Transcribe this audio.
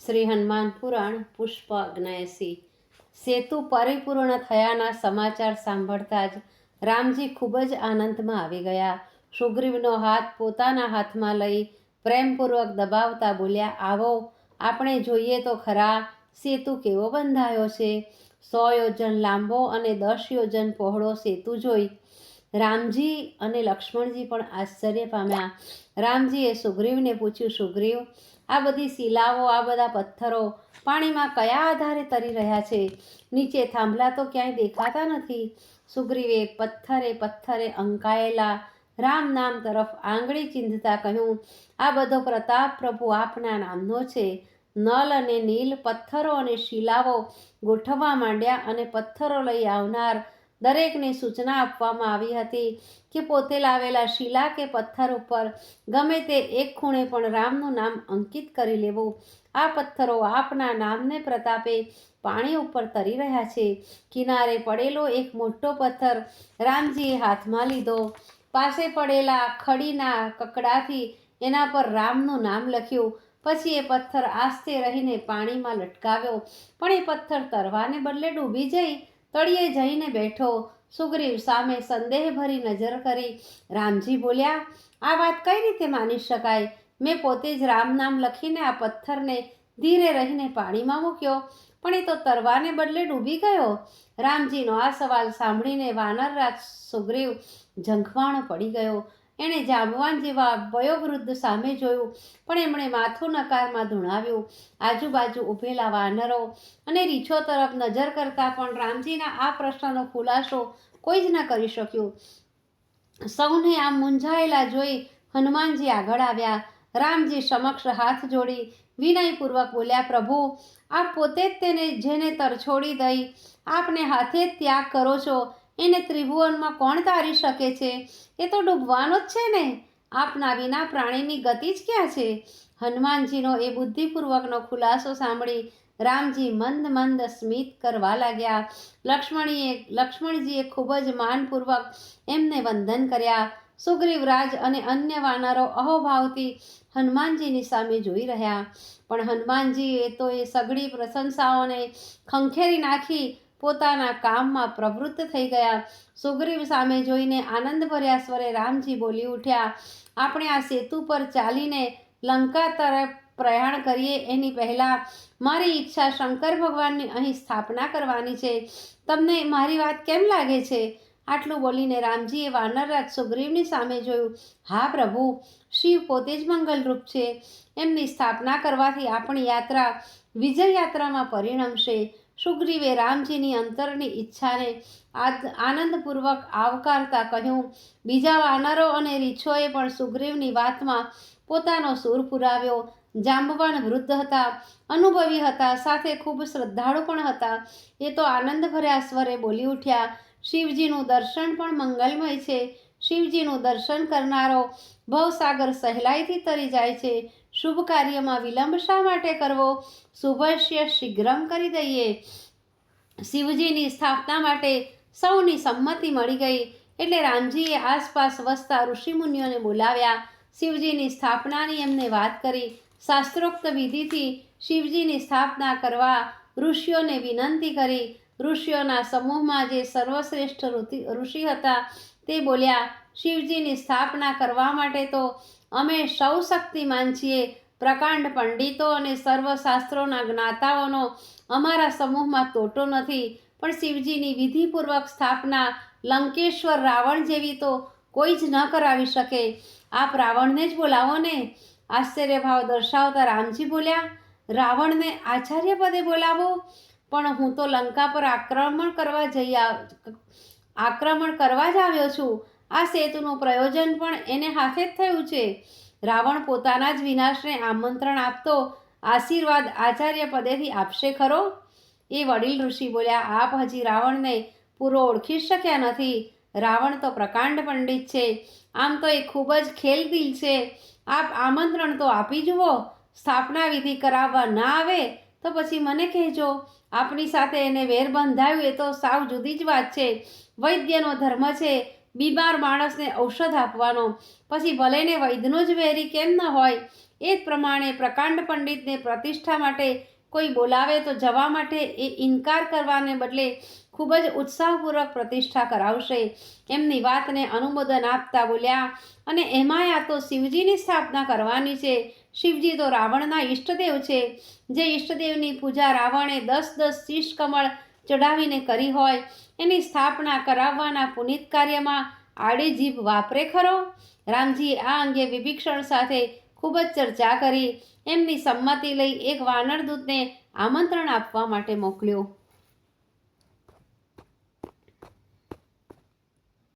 શ્રી હનુમાન પુરાણ, પુષ્પ અગ્નયસી સેતુ પરિપૂર્ણ થયાના સમાચાર સાંભળતા જ રામજી ખૂબ જ આનંદમાં આવી ગયા. સુગ્રીવનો હાથ પોતાના હાથમાં લઈ પ્રેમપૂર્વક દબાવતા બોલ્યા, આવો, આપણે જોઈએ તો ખરા, સેતુ કેવો બંધાયો છે? સો યોજન લાંબો અને દસ યોજન પહોળો સેતુ જોઈ રામજી અને લક્ષ્મણજી પણ આશ્ચર્ય પામ્યા. રામજીએ સુગ્રીવને પૂછ્યું, સુગ્રીવ, આ બધી શિલાઓ, આ બધા પથ્થરો પાણીમાં કયા આધારે તરી રહ્યા છે? નીચે થાંભલા તો ક્યાંય દેખાતા નથી. સુગ્રીવે પથ્થરે પથ્થરે અંકાયેલા રામ નામ તરફ આંગળી ચીંધતા કહ્યું, આ બધો પ્રતાપ પ્રભુ આપના નામનો છે. નલ અને નીલ પથ્થરો અને શિલાઓ ગોઠવવા માંડ્યા અને પથ્થરો લઈ આવનાર દરેકને સૂચના આપવામાં આવી હતી કે પોતે લાવેલા શિલા કે પથ્થર ઉપર ગમે તે એક ખૂણે પણ રામનું નામ અંકિત કરી લેવું. આ પથ્થરો આપના નામને પ્રતાપે પાણી ઉપર તરી રહ્યા છે. કિનારે પડેલો એક મોટો પથ્થર રામજીએ હાથમાં લીધો. પાસે પડેલા ખડીના કકડાથી એના પર રામનું નામ લખ્યું. પછી એ પથ્થર આસ્તે રહીને પાણીમાં લટકાવ્યો. પણ એ પથ્થર તરવાને બદલે ડૂબી જઈ તળિયે જઈને બેઠો. સુગ્રીવ સામે સંદેહભરી નજર કરી. રામજી બોલ્યા, આ વાત કઈ રીતે માની શકાય? મેં પોતે જ રામ નામ લખીને આ પથ્થરને ધીરે રહીને પાણીમાં મૂક્યો, પણ એ તો તરવાને બદલે ડૂબી ગયો. રામજીનો આ સવાલ સાંભળીને વાનરરાજ સુગ્રીવ ઝંખવાણો પડી ગયો. એણે જાંબવાન જેવા વયોવૃદ્ધ સામે જોયું, પણ એમણે માથું નકારમાં ધૂણાવ્યું. આજુબાજુ ઊભેલા વાનરો અને રીછો તરફ નજર કરતા પણ રામજીના આ પ્રશ્નનો ખુલાસો કોઈ જ ન કરી શક્યું. સૌને આમ મૂંઝાયેલા જોઈ હનુમાનજી આગળ આવ્યા. રામજી સમક્ષ હાથ જોડી વિનયપૂર્વક બોલ્યા, પ્રભુ આપ પોતે જ તેને, જેને તરછોડી દઈ, આપને હાથે જ ત્યાગ કરો છો. એને ત્રિભુવનમાં કોણ તારી શકે છે? એ તો ડૂબવાનો જ છે ને. આપના વિના પ્રાણીની ગતિ જ ક્યાં છે? હનુમાનજીનો એ બુદ્ધિપૂર્વકનો ખુલાસો સાંભળી રામજી મંદ મંદ સ્મિત કરવા લાગ્યા. લક્ષ્મણીએ, લક્ષ્મણજીએ ખૂબ જ માનપૂર્વક એમને વંદન કર્યા. સુગ્રીવરાજ અને અન્ય વાનરો અહોભાવથી હનુમાનજીની સામે જોઈ રહ્યા. પણ હનુમાનજીએ તો એ સઘળી પ્રશંસાઓને ખંખેરી નાખી પોતાના કામમાં પ્રવૃત્ત થઈ ગયા. સુગ્રીવ સામે જોઈને આનંદભર્યા સ્વરે રામજી બોલી ઉઠ્યા, આપણે આ સેતુ પર ચાલીને લંકા તરફ પ્રયાણ કરીએ એની પહેલાં મારી ઈચ્છા શંકર ભગવાનની અહીં સ્થાપના કરવાની છે. તમને મારી વાત કેમ લાગે છે? આટલું બોલીને રામજીએ વાનરરાજ સુગ્રીવની સામે જોયું, હા પ્રભુ, શિવ પોતે જ મંગલરૂપ છે. એમની સ્થાપના કરવાથી આપણી યાત્રા વિજય યાત્રામાં પરિણમશે. સુગ્રીવે રામજીની અંતરની ઈચ્છાને આનંદપૂર્વક આવકારતા કહ્યું, બીજા વાનરો અને રીછોએ પણ સુગ્રીવની વાતમાં પોતાનો સૂર પુરાવ્યો. જાંબવાન વૃદ્ધ હતા, અનુભવી હતા, સાથે ખૂબ શ્રદ્ધાળુ પણ હતા. એ તો આનંદભર્યા સ્વરે બોલી ઉઠ્યા, શિવજીનું દર્શન પણ મંગલમય છે. શિવજીનું દર્શન કરનારો ભવસાગર સહેલાઈથી તરી જાય છે. શુભ કાર્યમાં વિલંબ શા માટે કરવો? શુભસ્ય શીઘ્રમ કરી દઈએ. શિવજીની સ્થાપના માટે સૌની સંમતિ મળી ગઈ. એટલે રામજીએ આસપાસ વસતા ઋષિમુનિઓને બોલાવ્યા. શિવજીની સ્થાપનાની એમને વાત કરી. શાસ્ત્રોક્ત વિધિથી શિવજીની સ્થાપના કરવા ઋષિઓને વિનંતી કરી. ઋષિઓના સમૂહમાં જે સર્વશ્રેષ્ઠ ઋષિ હતા તે બોલ્યા, શિવજીની સ્થાપના કરવા માટે તો અમે સૌ શક્તિમાન છીએ પ્રકાંડ પંડિતો અને સર્વશાસ્ત્રોના જ્ઞાતાઓનો અમારા સમૂહમાં તોટો નથી. પણ શિવજીની વિધિપૂર્વક સ્થાપના લંકેશ્વર રાવણ જેવી તો કોઈ જ ન કરાવી શકે. આપ રાવણને જ બોલાવો ને. આશ્ચર્યભાવ દર્શાવતા રામજી બોલ્યા, રાવણને આચાર્ય પદે બોલાવો? પણ હું તો લંકા પર આક્રમણ કરવા જઈ આક્રમણ કરવા જ આવ્યો છું. આ સેતુનું પ્રયોજન પણ એને હાથે જ થયું છે. રાવણ પોતાના જ વિનાશને આમંત્રણ આપતો આશીર્વાદ આચાર્ય પદેથી આપશે ખરો? એ વડીલ ઋષિ બોલ્યા, આપ હજી રાવણને પૂરો ઓળખી શક્યા નથી. રાવણ તો પ્રકાંડ પંડિત છે. આમ તો એ ખૂબ જ ખેલદિલ છે. આપ આમંત્રણ તો આપી જુઓ. સ્થાપના વિધિ કરાવવા ના આવે તો પછી મને કહેજો આપની સાથે એને વેર બંધાયું એ તો સાવ જુદી જ વાત છે. વૈદ્યનો ધર્મ છે, બીમાર માણસને ઔષધ આપવાનો. પછી ભલેને વૈદ્યનો જ વેરી કેમ ન હોય, એ જ પ્રમાણે પ્રકાંડ પંડિતને પ્રતિષ્ઠા માટે કોઈ બોલાવે તો જવા માટે એ ઇનકાર કરવાને બદલે ખૂબ જ ઉત્સાહપૂર્વક પ્રતિષ્ઠા કરાવશે. એમની વાતને અનુમોદન આપતા બોલ્યા, અને એમાંય આ તો શિવજીની સ્થાપના કરવાની છે. શિવજી તો રાવણના ઈષ્ટદેવ છે. જે ઈષ્ટદેવની પૂજા રાવણે દસ દસ શીશ કમળ ચડાવીને કરી હોય, એની સ્થાપના કરાવવાના પુનિત કાર્યમાં આડી જીભ વાપરે ખરો? રામજી આ અંગે વિભીક્ષણ સાથે ખૂબ જ ચર્ચા કરી. એમની સંમતિ લઈ એક વાનર દૂતને આમંત્રણ આપવા માટે મોકલ્યો.